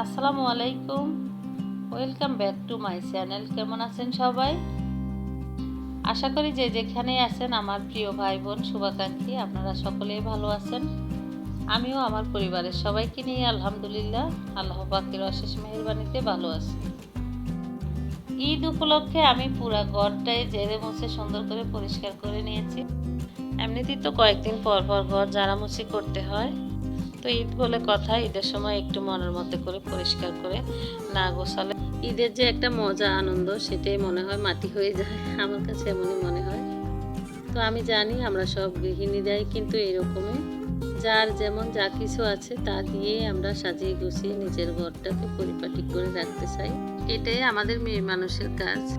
আসসালামু আলাইকুম। Welcome back to my channel কেমন আছেন সবাই? আশা করি যে যেখানেই আছেন, আমার প্রিয় ভাই বোন শুভাকাঙ্ক্ষী, আপনারা সকলেই ভালো আছেন। আমিও আমার পরিবারের সবাইকে নিয়ে আলহামদুলিল্লাহ, আল্লাহ পাকের অশেষ মেহরবানিতে ভালো আছি। ঈদ উপলক্ষে আমি পুরা ঘরটাই জেরে মুছে সুন্দর করে পরিষ্কার করে নিয়েছি। এমনিতেই তো কয়েকদিন পর পর ঘর জারামুছি করতে হয়। তো ঈদ বলে কথা, ঈদের সময় একটু মনের মধ্যে করে পরিষ্কার করে না গোছালে। ঈদের যে একটা মজা, আনন্দ, সেটাই মনে হয় মাটি হয়ে যায়। আমার কাছে এমনই মনে হয়। তো আমি জানি আমরা সব গৃহিণী গৃহিণীরাই কিন্তু এরকমই। যার যেমন যা কিছু আছে, তা দিয়ে আমরা সাজিয়ে গুছিয়ে নিজের ঘরটাকে পরিপাটি করে রাখতে চাই। এটাই আমাদের মেয়ে মানুষের কাজ।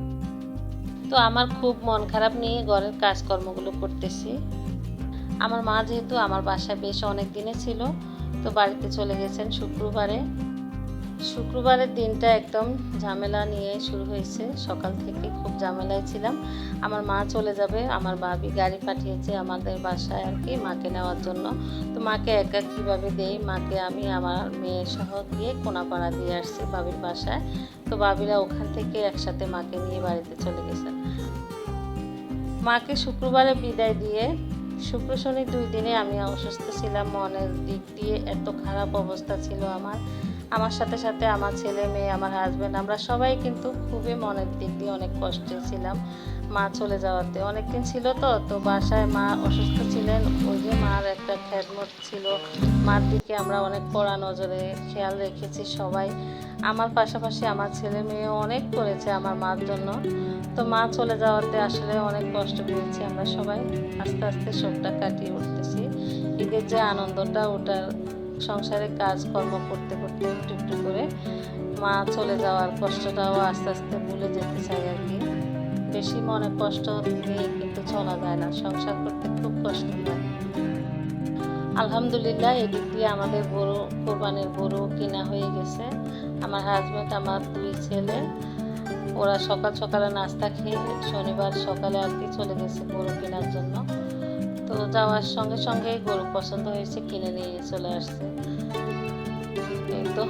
তো আমার খুব মন খারাপ নিয়ে ঘরের কাজকর্মগুলো করতেছি। আমার মা যেহেতু আমার বাসায় বেশ অনেক দিনে ছিল তো বাড়িতে চলে গেছেন শুক্রবারে। শুক্রবারের দিনটা একদম ঝামেলা নিয়ে শুরু হয়েছে। সকাল থেকে খুব ঝামেলায় ছিলাম। আমার মা চলে যাবে, আমার বাবি গাড়ি পাঠিয়েছে আমাদের বাসায় আর কি মাকে নেওয়ার জন্য। তো মাকে একা কীভাবে দেই? মাকে আমি, আমার মেয়ে সহ গিয়ে কোনাপাড়া দিয়ে আসছি বাবির বাসায়। তো বাবিরা ওখান থেকে একসাথে মাকে নিয়ে বাড়িতে চলে গেছেন। মাকে শুক্রবারে বিদায় দিয়ে শুক্র শনি দুই দিনে আমি অসুস্থ ছিলাম, মনের দিক দিয়ে এত খারাপ অবস্থা ছিল আমার। আমার সাথে সাথে আমার ছেলে মেয়ে, আমার হাজব্যান্ড আমরা সবাই কিন্তু খুবই মনের দিক দিয়ে অনেক কষ্টে ছিলাম। মা চলে যাওয়াতে। অনেকদিন ছিল তো তো বাসায় মা অসুস্থ ছিলেন। ওই যে মার একটা খেদমত ছিল। মার দিকে আমরা অনেক কড়া নজরে খেয়াল রেখেছি সবাই। আমার পাশাপাশি আমার ছেলে মেয়ে অনেক করেছে আমার মার জন্য। তো মা চলে যাওয়াতে আসলে অনেক কষ্ট পেয়েছি আমরা সবাই। আস্তে আস্তে শোকটা কাটিয়ে উঠতেছি। ঈদের যে আনন্দটা ওটার সংসারে কাজকর্ম করতে করতে একটু একটু করে মা চলে যাওয়ার কষ্টটাও আস্তে আস্তে ভুলে যেতে চাই আর কি। বেশি মনে কষ্ট নিয়ে কিন্তু চলা যায় না। সংসার করতে খুব কষ্ট হয়। আলহামদুলিল্লাহ, এদিক দিয়ে আমাদের গরু, কোরবানির গরু কিনা হয়ে গেছে। আমার হাজব্যান্ড আমার দুই ছেলে, ওরা সকাল সকালে নাস্তা খেয়ে শনিবার সকালে আর কি চলে গেছে গরু কেনার জন্য। তো যাওয়ার সঙ্গে সঙ্গে গরু পছন্দ হয়েছে, কিনে নিয়ে চলে আসছে। তো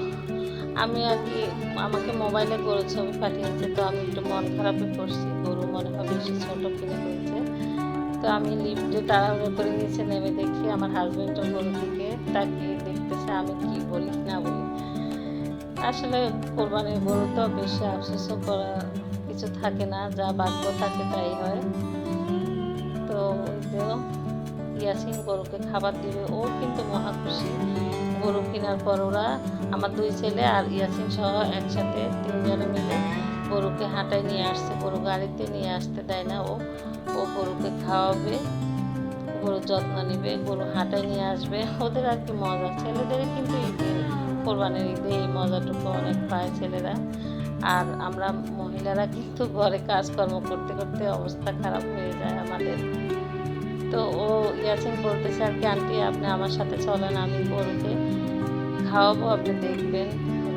আমি আর কি, আমাকে মোবাইলে গরু ছবি পাঠিয়েছে, তো আমি একটু মন খারাপই করছি। গরু মনে হয় বেশি ছোটো কিনে হয়েছে তো আমি লিফটে তাড়াহুড়ো করে নিচে নেমে দেখি আমার হাজব্যান্ডও গরু দিকে তাকিয়ে দেখতেছে, আমি কি বলি, না বলি। আসলে কোরবানির গরু তো বেশি আফসোসও করা কিছু থাকে না, যা বাক্য থাকে তাই হয়। তো ইয়াসিন গরুকে খাবার দিবে। ও কিন্তু মহা খুশি। গরু কেনার পর ওরা, আমার দুই ছেলে আর ইয়াসিন সহ একসাথে তিনজনে মিলে গরুকে হাঁটায় নিয়ে আসছে। গরু গাড়িতে নিয়ে আসতে দেয় না ও। ও গরুকে খাওয়াবে গরুর যত্ন নেবে, গরু হাঁটায় নিয়ে আসবে। ওদের আর কি মজা। ছেলেদের কিন্তু ঈদে, কোরবানির ঈদে এই মজাটুকু অনেক পায় ছেলেরা। আর আমরা মহিলারা কিন্তু ঘরে কাজকর্ম করতে করতে অবস্থা খারাপ হয়ে যায় আমাদের। তো ও ইয়াসিন বলতেছে আর কি আন্টি, আপনি আমার সাথে চলেন, আমি গরুকে খাওয়াবো, আপনি দেখবেন,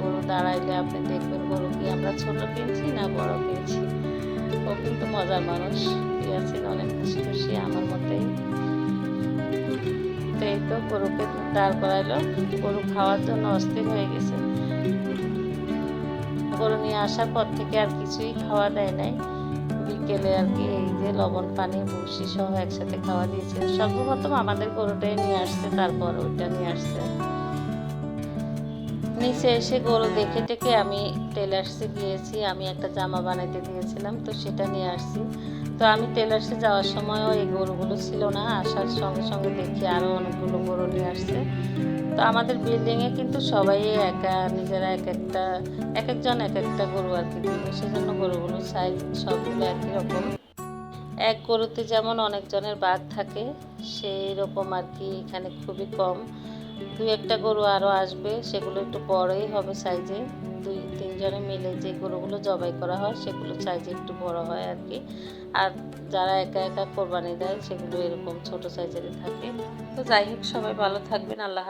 গরু দাঁড়াইলে আপনি দেখবেন গরু কি আমরা ছোট কিনছি না বড় কিনছি ও কিন্তু মজার মানুষ ইয়াসিন অনেক খুশি খুশি আমার মতেই। এই তো গরুকে দাঁড় করাইলো, গরু খাওয়ার জন্য অস্থির হয়ে গেছে। গরু নিয়ে আসার পর থেকে আর কিছুই খাওয়া দেয় নাই। বিকেলে আর কি, এই যে লবণ পানি, ভুসি সহ একসাথে খাওয়া দিয়েছে। সর্বপ্রথম আমাদের গরুটাই নিয়ে আসছে, তারপর ওইটা নিয়ে আসছে। নিচে এসে গরু দেখে টেকে আমি টেলার্সে গিয়েছি আমি একটা জামা বানাইতে দিয়েছিলাম, তো সেটা নিয়ে আসছি। তো আমি টেলার্সে যাওয়ার সময়ও এই গরুগুলো ছিল না। আসার সঙ্গে সঙ্গে দেখি আরও অনেকগুলো গরু নিয়ে আসছে। তো আমাদের বিল্ডিংয়ে কিন্তু সবাই একা, নিজেরা এক একটা, এক একজন এক একটা গরু আর কি সেজন্য গরুগুলোর সাইজ সবগুলো একই রকম। এক গরুতে যেমন অনেকজনের বাঘ থাকে সেই রকম আর কি এখানে খুবই কম। দু একটা গরু আরও আসবে, সেগুলো একটু বড়ই হবে সাইজে দুই তিনজনে মিলে যে গরুগুলো জবাই করা হয়, সেগুলো সাইজে একটু বড় হয় আর কি আর যারা একা একা কোরবানি দেয়, সেগুলো এরকম ছোট সাইজেরই থাকে। তো যাই হোক, সবাই ভালো থাকবেন। আল্লাহ